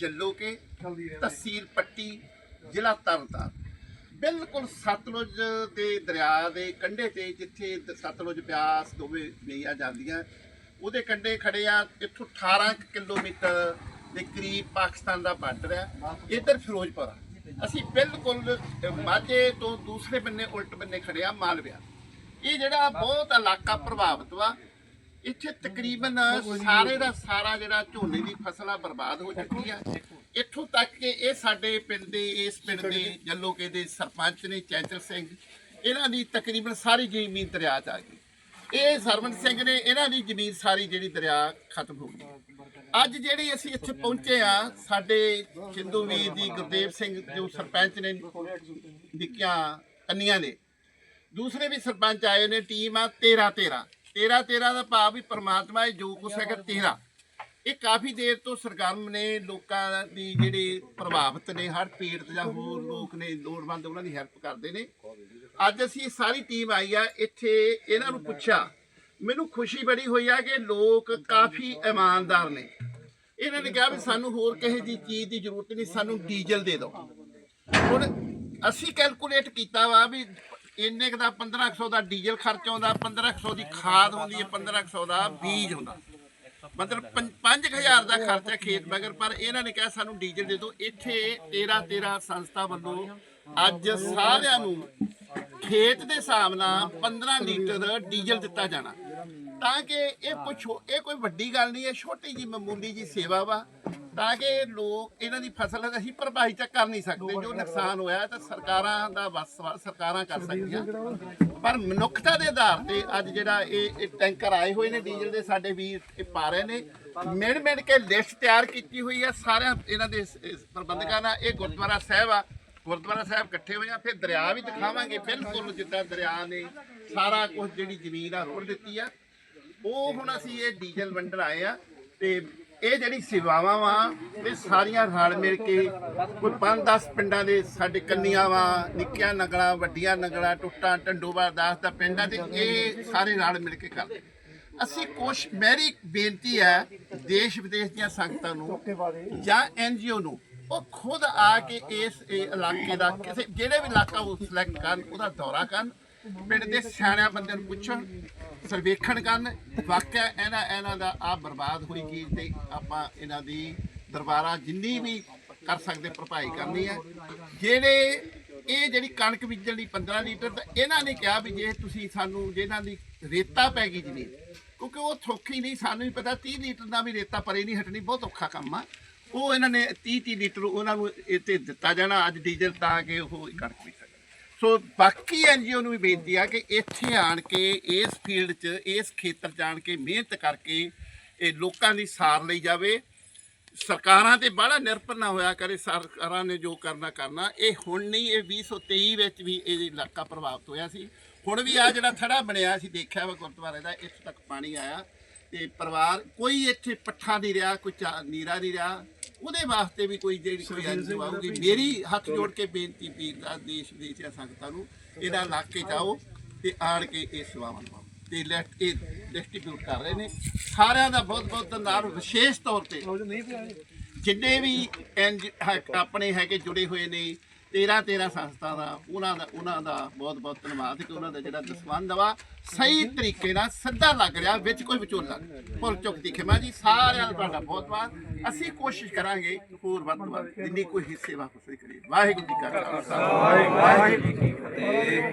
ਜੱਲੋਕੇ ਤਹਿਸੀਲ ਪੱਟੀ ਜ਼ਿਲ੍ਹਾ ਤਰਨਤਾਰਨ। ਬਿਲਕੁਲ ਸਤਲੁਜ ਦੇ ਦਰਿਆ ਦੇ ਕੰਢੇ ਤੇ ਜਿੱਥੇ ਸਤਲੁਜ ਬਿਆਸ ਦੋਵੇਂ ਮੇਈਆਂ ਜਾਂਦੀਆਂ ਉਹਦੇ ਕੰਢੇ ਖੜੇ ਆ ਇੱਥੋਂ 18 ਕੁ ਕਿਲੋਮੀਟਰ ਦੇ ਕਰੀਬ ਪਾਕਿਸਤਾਨ ਦਾ ਬਾਰਡਰ ਹੈ। ਇੱਧਰ ਫਿਰੋਜ਼ਪੁਰ ਅਸੀਂ ਬਿਲਕੁਲ ਮਾਝੇ ਤੋਂ ਦੂਸਰੇ ਬੰਨੇ ਉਲਟ ਬੰਨੇ ਖੜੇ ਆ ਮਾਲਵਿਆ। ਇਹ ਜਿਹੜਾ ਬਹੁਤ ਇਲਾਕਾ ਪ੍ਰਭਾਵਿਤ ਵਾ ਇੱਥੇ ਤਕਰੀਬਨ ਸਾਰੇ ਦਾ ਸਾਰਾ ਜਿਹੜਾ ਝੋਨੇ ਦੀ ਫਸਲ ਆ ਬਰਬਾਦ ਹੋ ਚੁੱਕੀ ਆ। ਇੱਥੋਂ ਤੱਕ ਕਿ ਇਹ ਸਾਡੇ ਪਿੰਡ ਦੇ, ਇਸ ਪਿੰਡ ਦੇ ਜੱਲੋਕੇ ਦੇ ਸਰਪੰਚ ਨੇ ਚੈਂਚਲ ਸਿੰਘ, ਇਹਨਾਂ ਦੀ ਤਕਰੀਬਨ ਸਾਰੀ ਜ਼ਮੀਨ ਦਰਿਆ 'ਚ ਆ ਗਈ। ਇਹ ਸਰਵਨ ਸਿੰਘ ਨੇ ਇਹਨਾਂ ਦੀ ਜ਼ਮੀਨ ਸਾਰੀ ਜਿਹੜੀ ਦਰਿਆ ਖਤਮ ਹੋ ਗਈ। ਅੱਜ ਜਿਹੜੀ ਅਸੀਂ ਇੱਥੇ ਪਹੁੰਚੇ ਆ, ਸਾਡੇ ਸਿੰਧੂ ਵੀਰ ਦੀ ਗੁਰਦੇਵ ਸਿੰਘ ਜੋ ਸਰਪੰਚ ਨੇ ਨਿੱਕੀਆਂ ਕੰਨੀਆਂ ਦੇ ਦੂਸਰੇ ਵੀ ਸਰਪੰਚ ਆਏ ਨੇ, ਟੀਮ ਆ 13 13 13 13 ਦਾ ਭਾਵ ਵੀ ਪ੍ਰਮਾਤਮਾ ਇਹ ਜੋ ਕੁਛ ਹੈਗਾ 13 ਇਹ ਕਾਫੀ ਦੇਰ ਤੋਂ ਸਰਗਰਮ ਨੇ ਲੋਕਾਂ ਦੀ ਜਿਹੜੇ ਪ੍ਰਭਾਵਿਤ ਨੇ ਹਰ ਪੀੜਤ ਜਾਂ ਹੋਰ ਲੋਕ ਨੇ ਲੋੜਵੰਦ ਉਹਨਾਂ ਦੀ ਹੈਲਪ ਕਰਦੇ ਨੇ। ਅੱਜ ਅਸੀਂ ਸਾਰੀ ਟੀਮ ਆਈ ਆ ਇੱਥੇ ਇਹਨਾਂ ਨੂੰ ਪੁੱਛਿਆ। ਮੈਨੂੰ ਖੁਸ਼ੀ ਬੜੀ ਹੋਈ ਆ ਕਿ ਲੋਕ ਕਾਫੀ ਇਮਾਨਦਾਰ ਨੇ। ਇਹਨਾਂ ਨੇ ਕਿਹਾ ਵੀ ਸਾਨੂੰ ਹੋਰ ਕਿਸੇ ਦੀ ਚੀਜ਼ ਦੀ ਜ਼ਰੂਰਤ ਨਹੀਂ ਸਾਨੂੰ ਡੀਜ਼ਲ ਦੇ ਦਿਓ। ਹੁਣ ਅਸੀਂ ਕੈਲਕੂਲੇਟ ਕੀਤਾ ਵਾ ਵੀ ਇੰਨੇ ਕੁ ਦਾ 1500 ਦਾ ਡੀਜ਼ਲ ਖਰਚ ਆਉਂਦਾ 1500 ਦੀ ਖਾਦ ਆਉਂਦੀ ਹੈ 1500 ਦਾ ਬੀਜ ਆਉਂਦਾ ਮਤਲਬ 5000 ਦਾ ਖਰਚਾ ਖੇਤ ਮਗਰ, ਪਰ ਇਹਨਾਂ ਨੇ ਕਿਹਾ ਸਾਨੂੰ ਡੀਜ਼ਲ ਦੇ ਦਿਓ। ਇੱਥੇ 13 13 ਸੰਸਥਾ ਵੱਲੋਂ ਅੱਜ ਸਾਰਿਆਂ ਨੂੰ ਖੇਤ ਦੇ ਹਿਸਾਬ ਨਾਲ 15 ਲੀਟਰ ਡੀਜ਼ਲ ਦਿੱਤਾ ਜਾਣਾ। ਤਾਂ ਕਿ ਇਹ ਪੁੱਛੋ, ਇਹ ਕੋਈ ਵੱਡੀ ਗੱਲ ਨਹੀਂ ਹੈ, ਛੋਟੀ ਜੀ ਮਾਮੂਲੀ ਜੀ ਸੇਵਾ ਵਾ। ਤਾਂ ਕਿ ਲੋਕ ਇਹਨਾਂ ਦੀ ਫਸਲ ਅਸੀਂ ਭਰਪਾਈ ਤਾਂ ਕਰ ਨਹੀਂ ਸਕਦੇ। ਜੋ ਨੁਕਸਾਨ ਹੋਇਆ ਤਾਂ ਸਰਕਾਰਾਂ ਦਾ ਬਸ ਵਾ, ਸਰਕਾਰਾਂ ਕਰ ਸਕਦੀਆਂ। ਪਰ ਮਨੁੱਖਤਾ ਦੇ ਆਧਾਰ ਤੇ ਅੱਜ ਜਿਹੜਾ ਇਹ ਇਹ ਟੈਂਕਰ ਆਏ ਹੋਏ ਨੇ ਡੀਜ਼ਲ ਦੇ ਸਾਡੇ ਵੀਰ ਇਹ ਪਾ ਰਹੇ ਨੇ। ਮਿਣ ਮਿਣ ਕੇ ਲਿਸਟ ਤਿਆਰ ਕੀਤੀ ਹੋਈ ਹੈ। ਸਾਰਿਆਂ ਇਹਨਾਂ ਦੇ ਪ੍ਰਬੰਧਕਾਂ ਨਾਲ ਇਹ ਗੁਰਦੁਆਰਾ ਸਾਹਿਬ ਆ। ਗੁਰਦੁਆਰਾ ਸਾਹਿਬ ਇਕੱਠੇ ਹੋਏ ਆ। ਫਿਰ ਦਰਿਆ ਵੀ ਦਿਖਾਵਾਂਗੇ। ਬਿਲਕੁਲ ਜਿੱਦਾਂ ਦਰਿਆ ਨੇ ਸਾਰਾ ਕੁਝ ਜਿਹੜੀ ਜ਼ਮੀਨ ਆ ਰੋੜ ਦਿੱਤੀ ਆ। ਉਹ ਹੁਣ ਅਸੀਂ ਇਹ ਡੀਜ਼ਲ ਵੰਡਣ ਆਏ ਆ ਤੇ ਇਹ ਜਿਹੜੀ ਸੇਵਾਵਾਂ ਵਾ, ਇਹ ਸਾਰੀਆਂ ਰਲ ਮਿਲ ਕੇ ਕੋਈ 5-10 ਪਿੰਡਾਂ ਦੇ ਸਾਡੇ ਕੰਨੀਆਂ ਵਾ, ਨਿੱਕੀਆਂ ਨਗਲਾਂ ਵੱਡੀਆਂ ਨਗਲਾਂ ਟੁੱਟਾਂ ਟੰਡੋਬਾ ਦਾਸ ਦਾ ਪਿੰਡਾਂ ਦੇ ਇਹ ਸਾਰੇ ਰਲ ਮਿਲ ਕੇ ਕਰਦੇ ਅਸੀਂ ਕੁਛ ਮੇਰੀ ਬੇਨਤੀ ਹੈ, ਦੇਸ਼ ਵਿਦੇਸ਼ ਦੀਆਂ ਸੰਗਤਾਂ ਨੂੰ ਜਾਂ ਐਨਜੀਓ ਨੂੰ, ਉਹ ਖੁਦ ਆ ਕੇ ਇਸ ਇਲਾਕੇ ਦਾ ਕਿਸੇ, ਜਿਹੜੇ ਵੀ ਇਲਾਕਾ ਉਹ ਸਿਲੈਕਟ ਕਰਨ, ਉਹਦਾ ਦੌਰਾ ਕਰਨ, ਪਿੰਡ ਦੇ ਸਿਆਣਿਆਂ ਬੰਦਿਆਂ ਨੂੰ ਪੁੱਛਣ ਸਰਵੇਖਣ ਕਰਨ। ਵਾਕਿਆ ਇਹਨਾਂ ਇਹਨਾਂ ਦਾ ਆ ਬਰਬਾਦ ਹੋਈ ਚੀਜ਼ ਤੇ ਆਪਾਂ ਇਹਨਾਂ ਦੀ ਦਰਬਾਰਾ ਜਿੰਨੀ ਵੀ ਕਰ ਸਕਦੇ ਭਰਪਾਈ ਕਰਨੀ ਹੈ। ਜਿਹੜੇ ਇਹ ਜਿਹੜੀ ਕਣਕ ਬੀਜਣ ਲਈ 15 ਲੀਟਰ ਤਾਂ ਇਹਨਾਂ ਨੇ ਕਿਹਾ ਵੀ ਜੇ ਤੁਸੀਂ ਸਾਨੂੰ ਜਿਹਨਾਂ ਦੀ ਰੇਤਾ ਪੈ ਗਈ ਜ਼ਮੀਨ ਕਿਉਂਕਿ ਉਹ ਥੋਖੀ ਨਹੀਂ, ਸਾਨੂੰ ਵੀ ਪਤਾ 30 ਲੀਟਰ ਦਾ ਵੀ ਰੇਤਾ ਪਰੇ ਨਹੀਂ ਹਟਣੀ, ਬਹੁਤ ਔਖਾ ਕੰਮ ਆ। ਉਹ ਇਹਨਾਂ ਨੇ 30 30 ਲੀਟਰ ਉਹਨਾਂ ਨੂੰ ਇਹ ਤੇ ਦਿੱਤਾ ਜਾਣਾ, ਅੱਜ ਡੀਜ਼ਲ ਤਾਂ ਕਿ ਉਹ ਕਣਕ ਬੀਜ ਸੋ ਬਾਕੀ ਐਨਜੀਓ ਨੂੰ ਵੀ ਬੇਨਤੀ ਆ ਕਿ ਇੱਥੇ ਆਣ ਕੇ, ਇਸ ਫੀਲਡ 'ਚ, ਇਸ ਖੇਤਰ 'ਚ ਆਣ ਕੇ ਮਿਹਨਤ ਕਰਕੇ ਇਹ ਲੋਕਾਂ ਦੀ ਸਾਰ ਲਈ ਜਾਵੇ। ਸਰਕਾਰਾਂ ਤੇ ਬੜਾ ਨਿਰਭਰ ਨਾ ਹੋਇਆ ਕਰੇ, ਸਰਕਾਰਾਂ ਨੇ ਜੋ ਕਰਨਾ ਕਰਨਾ। ਇਹ ਹੁਣ ਨਹੀਂ, ਇਹ 2023 ਵਿੱਚ ਵੀ ਇਹ ਇਲਾਕਾ ਪ੍ਰਭਾਵਿਤ ਹੋਇਆ ਸੀ। ਹੁਣ ਵੀ ਆ ਜਿਹੜਾ ਥੜਾ ਬਣਿਆ ਸੀ ਦੇਖਿਆ ਵਾ ਗੁਰਦੁਆਰੇ ਦਾ, ਇੱਥੇ ਤੱਕ ਪਾਣੀ ਆਇਆ ਤੇ ਪਰਿਵਾਰ ਕੋਈ ਇੱਥੇ ਪੱਠਾ ਨਹੀਂ ਰਿਹਾ, ਕੋਈ ਚਾ- ਨੀਰਾ ਨਹੀਂ ਰਿਹਾ। ਉਹਦੇ ਵਾਸਤੇ ਵੀ ਕੋਈ ਜਿਹੜੀ ਕੋਈ ਐਨਜੀਓ ਆਊਗੀ ਮੇਰੀ ਹੱਥ ਜੋੜ ਕੇ ਬੇਨਤੀ ਵੀਰ ਦਾ ਦੇਸ਼ ਵਿਦੇਸ਼ ਦੀਆਂ ਸੰਗਤਾਂ ਨੂੰ ਇਹਦਾ ਇਲਾਕੇ ਜਾਓ ਤੇ ਆਣ ਕੇ ਇਹ ਸੇਵਾਵਾਂ ਨਿਭਾਓ। ਤੇ ਲੈਟ ਇਹ ਡਿਸਟ੍ਰੀਬਿਊਟ ਕਰ ਰਹੇ ਨੇ। ਸਾਰਿਆਂ ਦਾ ਬਹੁਤ ਬਹੁਤ ਧੰਨਵਾਦ। ਵਿਸ਼ੇਸ਼ ਤੌਰ ਤੇ ਜਿੰਨੇ ਵੀ ਆਪਣੇ ਹੈਗੇ ਜੁੜੇ ਹੋਏ ਨੇ 13 13 ਸੰਸਥਾ ਦਾ, ਉਹਨਾਂ ਦਾ ਉਹਨਾਂ ਦਾ ਬਹੁਤ ਬਹੁਤ ਧੰਨਵਾਦ ਕਿ ਉਹਨਾਂ ਦਾ ਜਿਹੜਾ ਦਸਵੰਦ ਵਾ ਸਹੀ ਤਰੀਕੇ ਨਾਲ ਸਿੱਧਾ ਲੱਗ ਰਿਹਾ, ਵਿੱਚ ਕੋਈ ਵਿਚੋਲਾ ਭੁੱਲ ਚੁੱਕ ਦੀ ਖਿਮਾ ਜੀ, ਸਾਰਿਆਂ ਦਾ ਤੁਹਾਡਾ ਬਹੁਤ ਬਹੁਤ। ਅਸੀਂ ਕੋਸ਼ਿਸ਼ ਕਰਾਂਗੇ ਹੋਰ ਵੱਧ ਤੋਂ ਵੱਧ, ਜਿੰਨੀ ਕੋਈ ਹਿੱਸੇ ਵਾਪਸ ਕਰੀਏ। ਵਾਹਿਗੁਰੂ ਜੀ ਕਾ ਖਾਲਸਾ। ਵਾਹਿਗੁਰੂ ਜੀ ਕੀ ਫਤਿਹ।